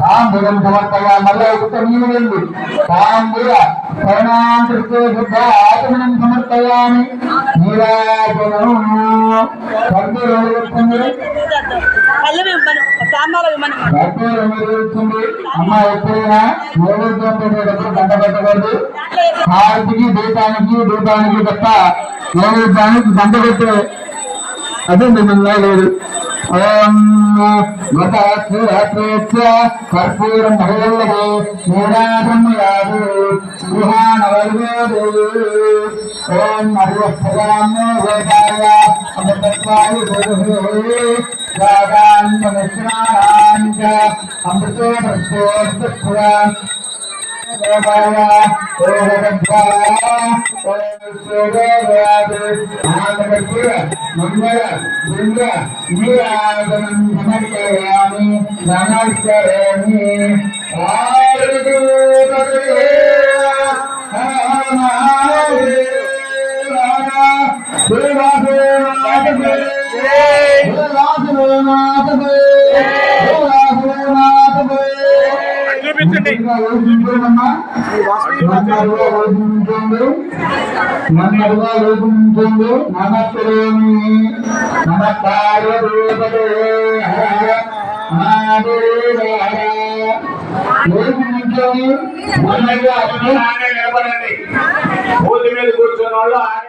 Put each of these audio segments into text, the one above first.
తాంబూలం సమర్పగా మళ్ళీ ఒక నీరు వెళ్ళి తాంబూల శరణాంతరితో శుద్ధ ఆచమనం సమర్పయామి నీరాజనం కర్పూరం వస్తుంది పల్లవి ఇవ్వను తాంబాలు ఇవ్వను కర్పూరం వస్తుంది అమ్మ ఎప్పుడైనా నైవేద్యం పెట్టేటప్పుడు గంట పెట్టకూడదు భారతికి దేశానికి దీపానికి తప్ప నైవేద్యానికి గంట పెట్టే అదే మిమ్మల్ని లేదు. కర్పూరం భగవల్లభే నీరాజం యాదు గృహాణవల్వేదు ఓం అర్వస్ఫలాన్నో వేదాయ అమృతో ಮಂಗಳ ಇಂದ್ರ ನೀರಾದನ ನಮಸ್ಕರಾಮಿ ನಮಸ್ಕರಾಮಿ ದೇವಾಸೇನಾಥೇ ದೇವಾಸೇನಾಥೇ చూపించండి లోపించండి నమస్కరేమి నమస్కార రూపదే లోపించండి నన్నరుగా నిలబడండి భూమి మీద కూర్చున్న వాళ్ళు ఆడే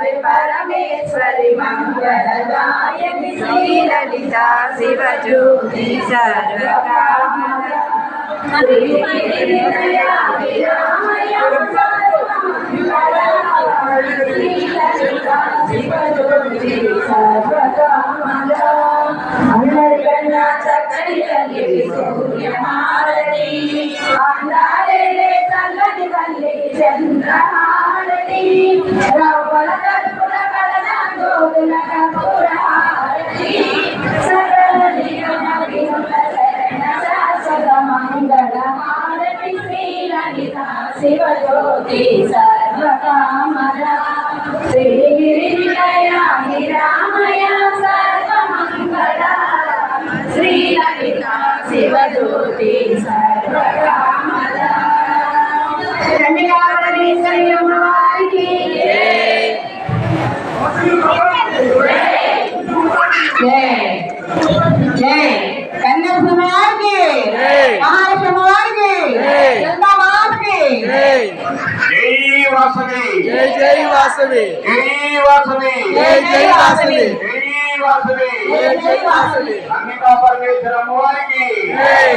వరమీరవే పరమేశ్వరి మంగళదాయని శ్రీలలిత శివజ్యోతి సర్వకామద అందరికన్నా చక్కని తల్లి సూర్యహారతి శివజ్యోతి సర్వకామద శ్రీగిరి నిలయ జై జై వాసవి జై వాసవి జై జై వాసవి జై వాసవి జై జై వాసవి అన్నికా పరమేశ్వర అమ్మవారికి జై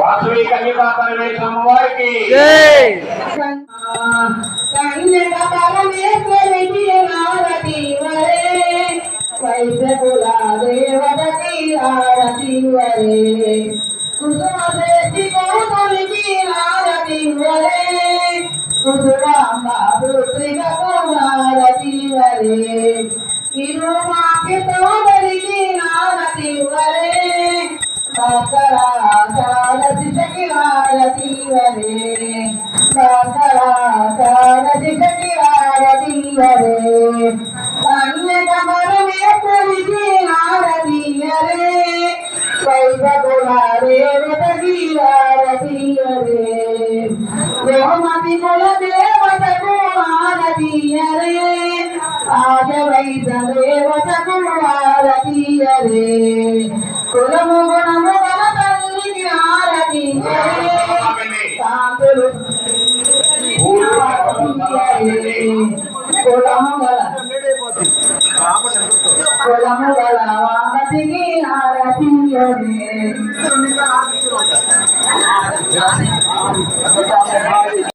వాసవి కన్యకా పరమేశ్వర అమ్మవారికి జై కన్యక పరమేశ్వరికి హారతి వరే వైశకుల దేవతకి హారతి వరే కుసుమ శేషి కోతలికి హారతి వరే కుసుమాంబ పుత్రికకు హారతి கோமதி குல தேவதகு ஆரதியரே ஆக வைத தேவதகு ஆரதியரே குலமு குணமு கல தல்லிதி ஆரதியரே சாந்துரு குலமுகல குலமுகல வாரதிகி ஆரதியரே हमारी